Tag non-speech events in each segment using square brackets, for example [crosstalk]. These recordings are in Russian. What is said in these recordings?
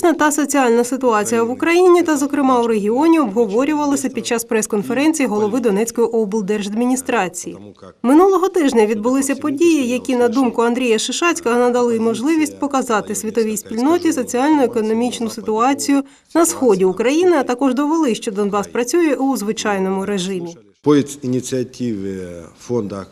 Політична та соціальна ситуація в Україні та, зокрема, у регіоні обговорювалася під час прес-конференції голови Донецької облдержадміністрації. Минулого тижня відбулися події, які, на думку Андрія Шишацького, надали можливість показати світовій спільноті соціально-економічну ситуацію на сході України, а також довели, що Донбас працює у звичайному режимі. По инициативе фонда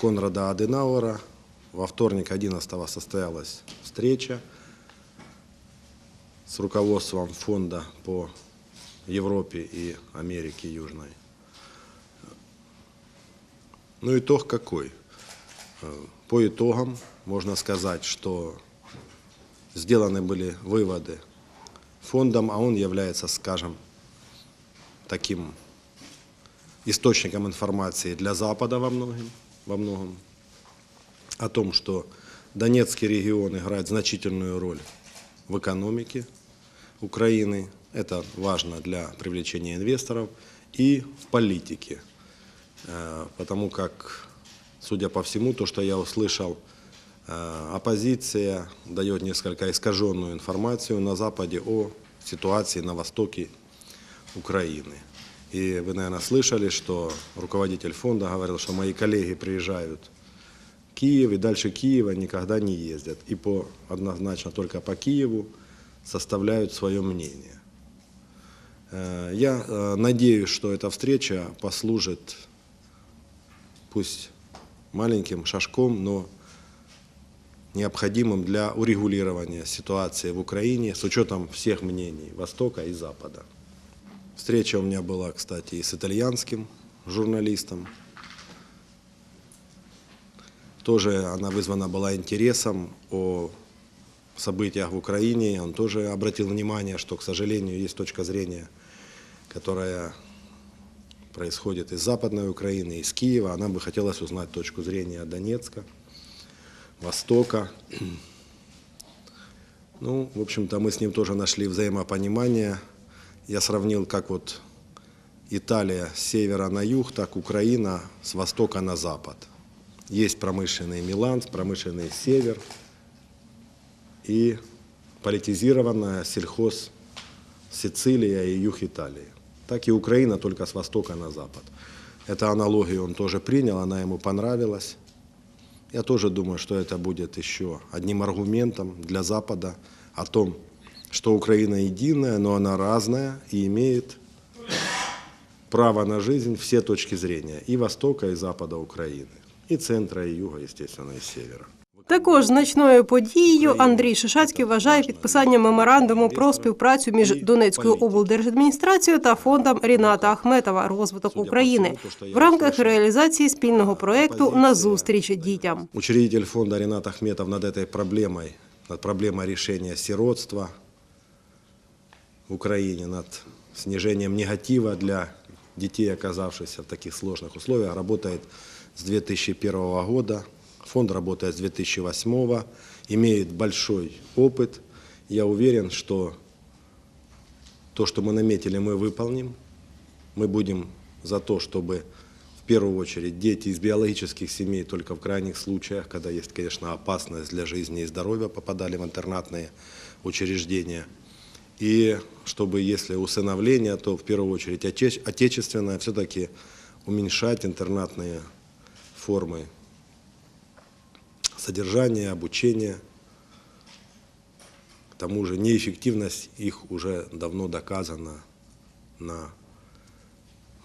Конрада Аденауэра во вторник 11 состоялась встреча с руководством фонда по Европе и Америке Южной. Ну, итог какой? Э, По итогам можно сказать, что сделаны были выводы фондом, а он является, скажем, таким источником информации для Запада во многом, во многом о том, что Донецкий регион играет значительную роль в экономике Украины. Это важно для привлечения инвесторов и в политике. Э, Потому как, судя по всему, то, что я услышал, э, оппозиция дает несколько искаженную информацию на Западе о ситуации на востоке Украины. И вы, наверное, слышали, что руководитель фонда говорил, что мои коллеги приезжают в Киев и дальше Киева никогда не ездят. И по, однозначно только по Киеву составляют свое мнение. Э, Я э, надеюсь, что эта встреча послужит, пусть маленьким шажком, но необходимым для урегулирования ситуации в Украине с учетом всех мнений Востока и Запада. Встреча у меня была, кстати, и с итальянским журналистом. Тоже она вызвана была интересом о событиях в Украине. Он тоже обратил внимание, что, к сожалению, есть точка зрения, которая происходит из Западной Украины, из Киева. Она бы хотелось узнать точку зрения Донецка, Востока. [clears throat] Ну, в общем-то, мы с ним тоже нашли взаимопонимание. Я сравнил, как вот Италия с севера на юг, так Украина с востока на запад. Есть промышленный Милан, промышленный север и политизированная сельхоз Сицилия и юг Италии. Так и Украина, только с востока на запад. Эту аналогию он тоже принял, она ему понравилась. Я тоже думаю, что это будет еще одним аргументом для Запада о том, что Украина единая, но она разная и имеет право на жизнь все точки зрения и Востока, и Запада Украины, и центра, и юга, естественно, и севера. Також значною подією Андрій Шишацький вважає підписання меморандуму про співпрацю між Донецькою облдержадміністрацією та фондом Ріната Ахметова розвиток України в рамках реалізації спільного проекту на зустріч дітям. Учредитель фонда Ренат Ахметов над этой проблемой, над проблемой решения сиротства в Украине, над снижением негатива для детей, оказавшихся в таких сложных условиях, работает с 2001 года. Фонд работает с 2008, имеет большой опыт. Я уверен, что то, что мы наметили, мы выполним. Мы будем за то, чтобы в первую очередь дети из биологических семей только в крайних случаях, когда есть, конечно, опасность для жизни и здоровья, попадали в интернатные учреждения. И чтобы, если усыновление, то в первую очередь отеч- отечественное, все-таки уменьшать интернатные формы содержания, обучения. К тому же неэффективность их уже давно доказана на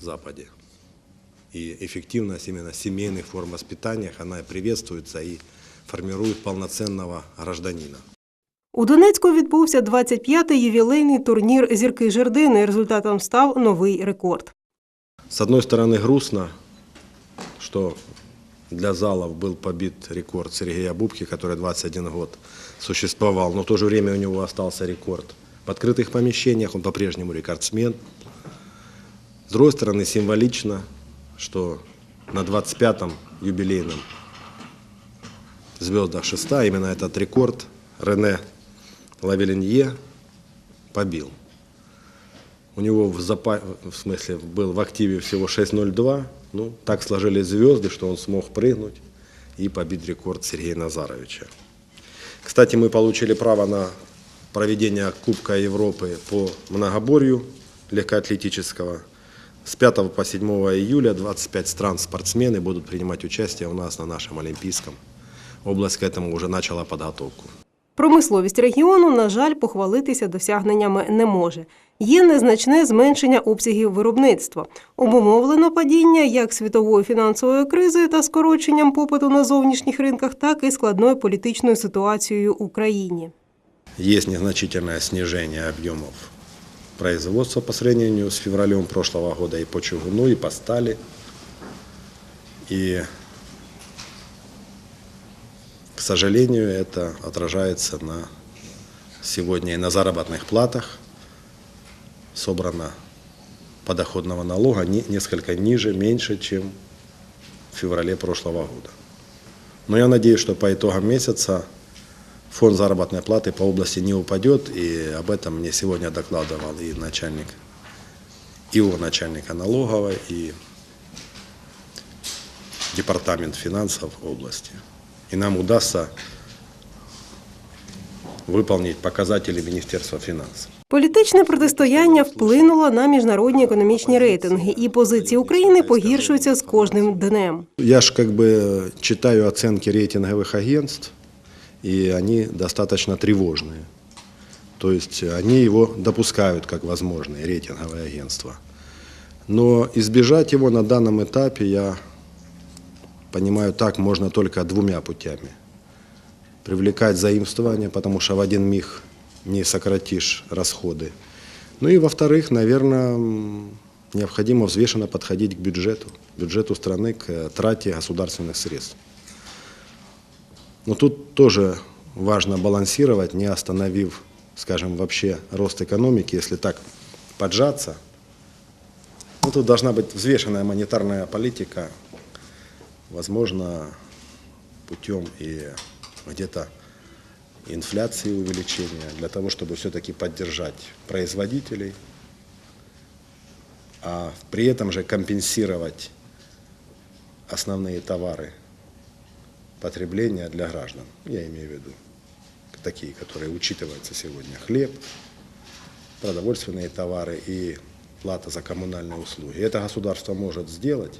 Западе. И эффективность именно семейных форм воспитания, она приветствуется и формирует полноценного гражданина. У Донецьку відбувся 25-й ювілейний турнір зірки жердини. Результатом став новий рекорд. С одной стороны, грустно, что для залов был побит рекорд Сергея Бубки, который 21 год существовал, но в то же время у него остался рекорд. В открытых помещениях он по-прежнему рекордсмен. С другой стороны, символично, что на 25-м юбилейном «Звездах шеста» именно этот рекорд Рене Лавелинье побил. У него в, запа... в смысле был в активе всего 6.02. Ну, так сложились звезды, что он смог прыгнуть и побить рекорд Сергея Назаровича. Кстати, мы получили право на проведения Кубка Европы по многоборью легкоатлетического. С 5 по 7 июля 25 стран спортсмены будут принимать участие у нас на нашем Олимпийском. Область к этому уже начала подготовку. Промисловість регіону, на жаль, похвалитися досягненнями не може. Є незначне зменшення обсягів виробництва. Обумовлено падіння як світовою фінансовою кризою та скороченням попиту на зовнішніх ринках, так і складною політичною ситуацією в Україні. Есть незначительное снижение объемов производства по сравнению с февралем прошлого года и по чугуну, и по стали. И, к сожалению, это отражается на сегодня и на заработных платах. Собрано подоходного налога не- несколько ниже, меньше, чем в феврале прошлого года. Но я надеюсь, что по итогам месяца фонд заработной платы по области не упадет, и об этом мне сегодня докладывал и начальник, ИО начальника налоговой, и департамент финансов области И нам удастся выполнить показатели Министерства финансов. Політичне протистояння вплинуло на міжнародні економічні рейтинги, і позиції України погіршуються з кожним днем. Я ж как бы читаю оценки рейтинговых агентств, и они достаточно тревожные. То есть они его допускают как возможное, рейтинговое агентство. Но избежать его на данном этапе, я понимаю так, можно только двумя путями. Привлекать заимствование, потому что в один миг не сократишь расходы. Ну и во-вторых, наверное, необходимо взвешенно подходить к бюджету, бюджету страны, к э, трате государственных средств. Но тут тоже важно балансировать, не остановив, скажем, вообще рост экономики, если так поджаться. Ну, тут должна быть взвешенная монетарная политика, возможно, путем и где-то инфляции увеличения, для того, чтобы все-таки поддержать производителей, а при этом же компенсировать основные товары потребления для граждан. Я имею в виду такие, которые учитываются сегодня. Хлеб, продовольственные товары и плата за коммунальные услуги. Это государство может сделать,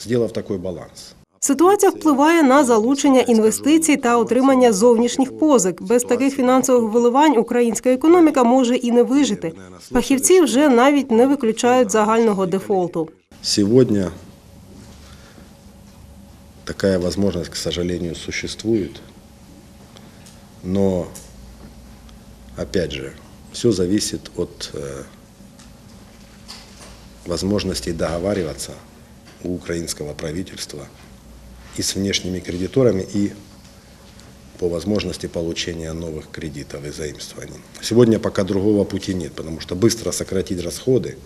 сделав такой баланс. Ситуація впливає на залучення інвестицій та отримання зовнішніх позик. Без таких фінансових виливань українська економіка може і не вижити. Фахівці вже навіть не виключають загального дефолту. Сегодня такая возможность, к сожалению, существует. Но, опять же, все зависит от э, возможностей договариваться у украинского правительства и с внешними кредиторами, и по возможности получения новых кредитов и заимствований. Сегодня пока другого пути нет, потому что быстро сократить расходы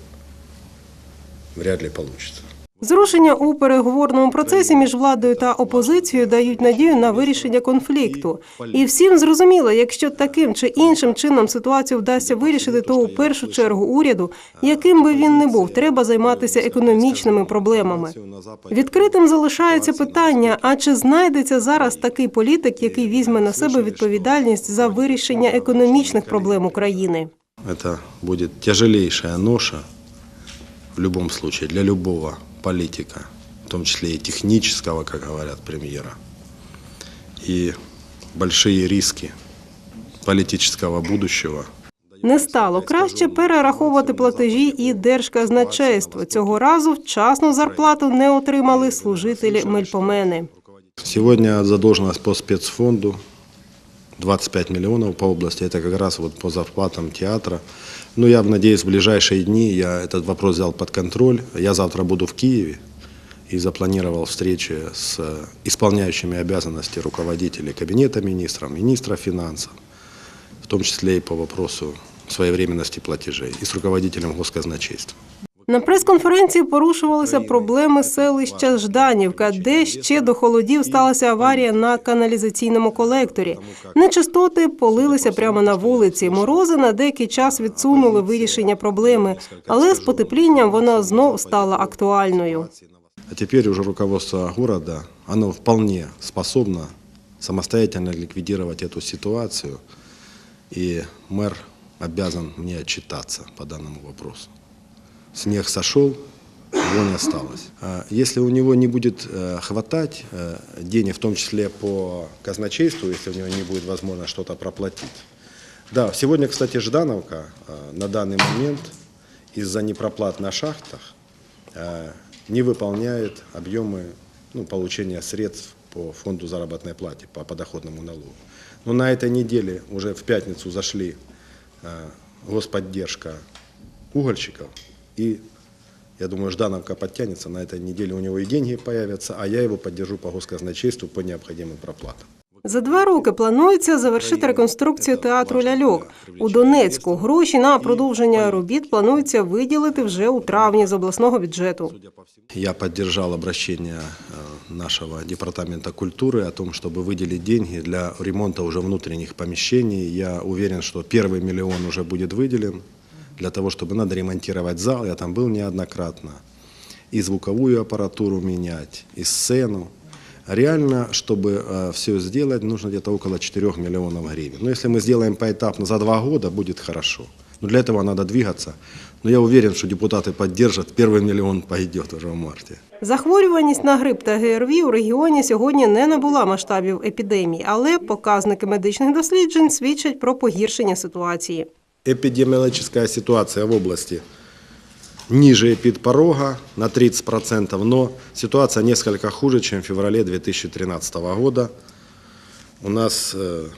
вряд ли получится. Зрушення у переговорному процесі між владою та опозицією дають надію на вирішення конфлікту. І всім зрозуміло, якщо таким чи іншим чином ситуацію вдасться вирішити, то у першу чергу уряду, яким би він не був, треба займатися економічними проблемами. Відкритим залишається питання: а чи знайдеться зараз такий політик, який візьме на себе відповідальність за вирішення економічних проблем України? Это будет тяжелейшая ноша в любом случае для любого политика, в том числе и технического, как говорят премьера, и большие риски политического будущего. Не стало краще перераховувати платежі і держказначейство. Цього разу вчасну зарплату не отримали служителі мельпомени. Сегодня задолженность по спецфонду 25 миллионов по области. Это как раз вот по зарплатам театра. Ну, я надеюсь, в ближайшие дни я этот вопрос взял под контроль. Я завтра буду в Киеве и запланировал встречи с э, исполняющими обязанности руководителей Кабинета министров, министра финансов, в том числе и по вопросу своевременности платежей, и с руководителем госказначейства. На прес-конференції порушувалися проблеми селища Жданівка, де ще до холодів сталася аварія на каналізаційному колекторі. Нечистоти полилися прямо на вулиці. Морози на деякий час відсунули вирішення проблеми, але з потеплінням вона знов стала актуальною. А теперь уже руководство города, оно вполне способно самостоятельно ликвидировать эту ситуацию и мэр обязан мне отчитаться по данному вопросу. Снег сошел, его не осталось. А Если у него не будет э, хватать э, денег, в том числе по казначейству, если у него не будет возможно что-то проплатить. Да, сегодня, кстати, Ждановка э, на данный момент из-за непроплат на шахтах не выполняет объемы ну, получения средств по фонду заработной платы, по подоходному налогу. Но на этой неделе уже в пятницу зашли господдержка угольщиков, и я думаю, Ждановка подтянется, на этой неделе у него и деньги появятся, а я его поддержу по госказначейству по необходимым проплатам. За два роки планується завершити реконструкцію театру ляльок у Донецьку. Гроші на продовження робіт планується виділити вже у травні з обласного бюджету. Я поддержал обращение э, нашего департамента культуры о том, чтобы выделить деньги для ремонта уже внутренних помещений. Я уверен, что первый миллион уже будет выделен для того, чтобы надо ремонтировать зал. Я там был неоднократно. И звуковую аппаратуру менять, и сцену. Реально, чтобы все сделать, нужно где-то около 4 миллионов гривен. Но если мы сделаем поэтапно за два года, будет хорошо. Но для этого надо двигаться. Но я уверен, что депутаты поддержат. Первый миллион пойдет уже в марте. Захворюваність на грип та ГРВІ у регіоні сьогодні не набула масштабів епідемії, але показники медичних досліджень свідчать про погіршення ситуації. Эпидемиологическая ситуация в области ниже эпидпорога на 30%, но ситуация несколько хуже, чем в феврале 2013 года. У нас э,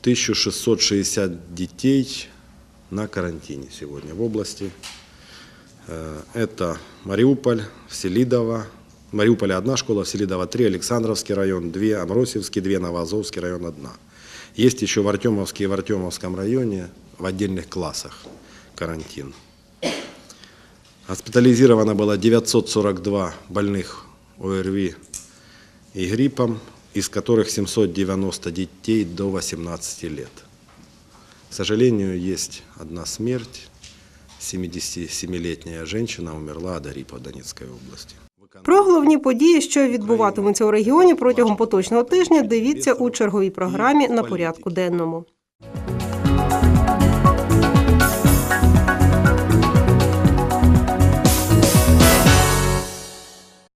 1660 детей на карантине сегодня в области. Э, Это Мариуполь, Селидово. В одна школа, в Селидово три, Александровский район, две, Амросевский, две, Новоазовский район одна. Есть еще в Артемовске и в Артемовском районе в отдельных классах карантин. Госпитализировано было 942 больных ОРВИ и гриппом, из которых 790 детей до 18 лет. К сожалению, есть одна смерть. 77-летняя женщина умерла от гриппа в Донецкой области. Про головні події, що відбуватимуться у регіоні протягом поточного тижня, дивіться у черговій програмі на порядку денному.